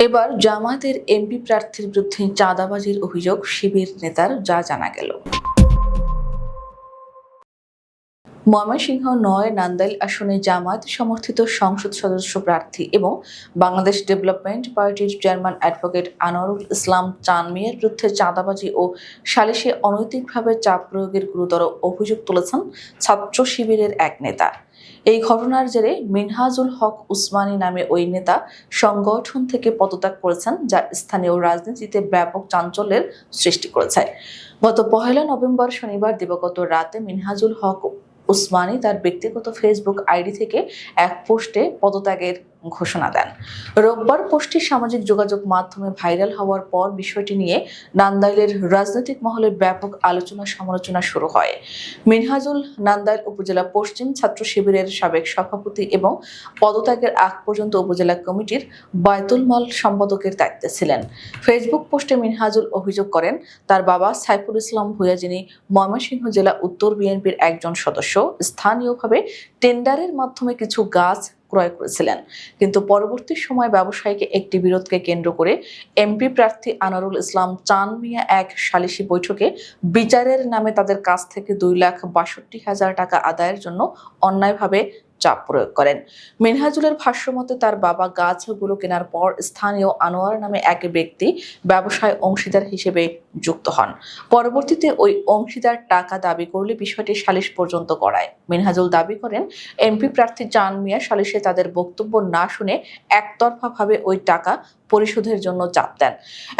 এবার জামায়াতের এমপি প্রার্থীর বিরুদ্ধে চাঁদাবাজির অভিযোগ শিবির নেতার যা জানা গেল। ময়মনসিংহ নয়, নান্দাইল আসনে জামায়াত সমর্থিত সংসদ সদস্য প্রার্থী এবং বাংলাদেশ ডেভেলপমেন্ট পার্টির চেয়ারম্যান অ্যাডভোকেট আনোয়ারুল ইসলাম চান মিয়ার বিরুদ্ধে চাঁদাবাজি ও সালিশে অনৈতিকভাবে চাপ প্রয়োগের গুরুতর অভিযোগ তুলেছেন ছাত্র শিবিরের এক নেতা। এই ঘটনার জেরে মিনহাজুল হক উসমানী নামে ওই নেতা সংগঠন থেকে পদত্যাগ করেছেন, যা স্থানীয় রাজনীতিতে ব্যাপক চাঞ্চল্যের সৃষ্টি করেছে। গত পহেলা নভেম্বর শনিবার দিবাগত রাতে মিনহাজুল হক উসমানী তার ব্যক্তিগত ফেসবুক আইডি থেকে এক পোস্টে পদত্যাগের ঘোষণা দেন। রোববার পোস্টটি সামাজিক যোগাযোগ মাধ্যমে ভাইরাল হওয়ার পর বিষয়টি নিয়ে নান্দাইলের রাজনৈতিক মহলে ব্যাপক আলোচনা সমালোচনা শুরু হয়। মিনহাজুল নান্দাইল উপজেলা পশ্চিম ছাত্র শিবিরের সাবেক সভাপতি এবং পদত্যাগের আগ পর্যন্ত উপজেলা কমিটির বায়তুল মাল সম্পাদকের দায়িত্বে ছিলেন। ফেসবুক পোস্টে মিনহাজুল অভিযোগ করেন, তার বাবা সাইফুল ইসলাম ভুয়া যিনি ময়মনসিংহ জেলা উত্তর বিএনপির একজন সদস্য, স্থানীয়ভাবে টেন্ডারের মাধ্যমে কিছু গাছ ক্রয় করেছিলেন। কিন্তু পরবর্তী সময় ব্যবসায়ীকে একটি বিরোধকে কেন্দ্র করে এমপি প্রার্থী আনারুল ইসলাম চান মিয়া এক সালিসি বৈঠকে বিচারের নামে তাদের কাছ থেকে দুই লাখ বাষট্টি হাজার টাকা আদায়ের জন্য অন্যায়ভাবে চাপ প্রয়োগ করেন। মিনহাজুলের ভাষ্যমতে তার বাবা গাছগুলো কেনার পর স্থানীয় আনোয়ার নামে এক ব্যক্তি ব্যবসায় অংশীদার হিসেবে যুক্ত হন। পরবর্তীতে ওই অংশীদার টাকা দাবি করলে বিষয়টি সালিশ পর্যন্ত করায় মিনহাজুল দাবি করেন, এমপি প্রার্থী চান মিয়া সালিশে তাদের বক্তব্য না শুনে একতরফাভাবে ওই টাকা পরিশোধের জন্য চাপ দেন।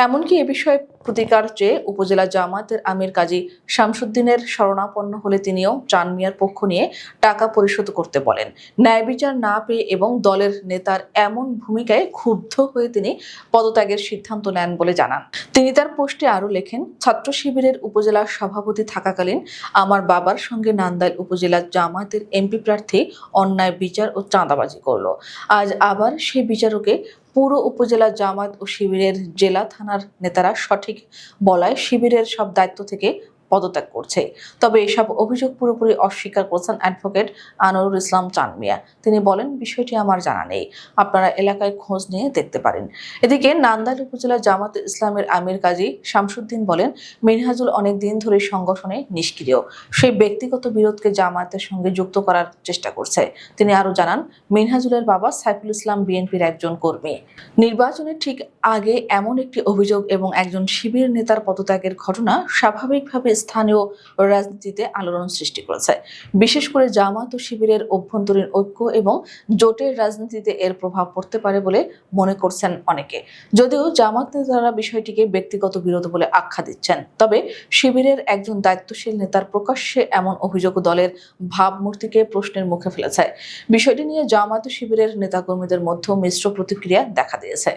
এমনকি এ বিষয়ে প্রতিকার চেয়ে উপজেলা জামায়াতের আমির কাজী শামসুদ্দিনের শরণাপন্ন হলে তিনিও চান মিয়ার পক্ষ নিয়ে টাকা পরিশোধ করতে বলেন। ন্যায় বিচার না পেয়ে এবং দলের নেতার এমন ভূমিকায় ক্ষুব্ধ হয়ে তিনি পদত্যাগের সিদ্ধান্ত নেন বলে জানান। তিনি তার পোস্টে আরও লেখেন, ছাত্র শিবিরের উপজেলা সভাপতি থাকাকালীন আমার বাবার সঙ্গে নান্দাইল উপজেলা জামায়াতের এমপি প্রার্থী অন্যায় বিচার ও চাঁদাবাজি করল। আজ আবার সেই বিচারকে পুরো উপজেলা জামাত ও শিবিরের জেলা থানার নেতারা সঠিক বলায় শিবিরের সব দায়িত্ব থেকে পদত্যাগ করছে। তবে এসব অভিযোগ পুরোপুরি অস্বীকার করেছেন অ্যাডভোকেট আনোয়ারুল ইসলাম চান মিয়া তিনি বলেন, বিষয়টি আমার জানা নেই। আপনারা এলাকায় খোঁজ নিয়ে দেখতে পারেন। এদিকে নান্দাইল উপজেলা জামাত ইসলামের আমির কাজী শামসুদ্দিন বলেন, মিনহাজুল অনেক দিন ধরে সংগঠনে নিষ্ক্রিয়। সেই ব্যক্তিগত বিরোধকে জামায়াতের সঙ্গে যুক্ত করার চেষ্টা করছে। তিনি আরও জানান, মিনহাজুলের বাবা সাইফুল ইসলাম বিএনপির একজন কর্মী। নির্বাচনের ঠিক আগে এমন একটি অভিযোগ এবং একজন শিবির নেতার পদত্যাগের ঘটনা স্বাভাবিকভাবে স্থানীয় রাজনীতিতে আলোড়ন সৃষ্টি করেছে। বিশেষ করে জামাত ও শিবিরের অভ্যন্তরীণ ঐক্য এবং জোটের রাজনীতিতে এর প্রভাব পড়তে পারে বলে মনে করছেন অনেকে। যদিও জামাত নেতারা বিষয়টিকে ব্যক্তিগত বিরোধ বলে আখ্যা দিচ্ছেন, তবে শিবিরের একজন দায়িত্বশীল নেতার প্রকাশ্যে এমন অভিযোগ দলের ভাবমূর্তিকে প্রশ্নের মুখে ফেলেছে। বিষয়টি নিয়ে জামাত শিবিরের নেতাকর্মীদের মধ্যেও মিশ্র প্রতিক্রিয়া দেখা দিয়েছে।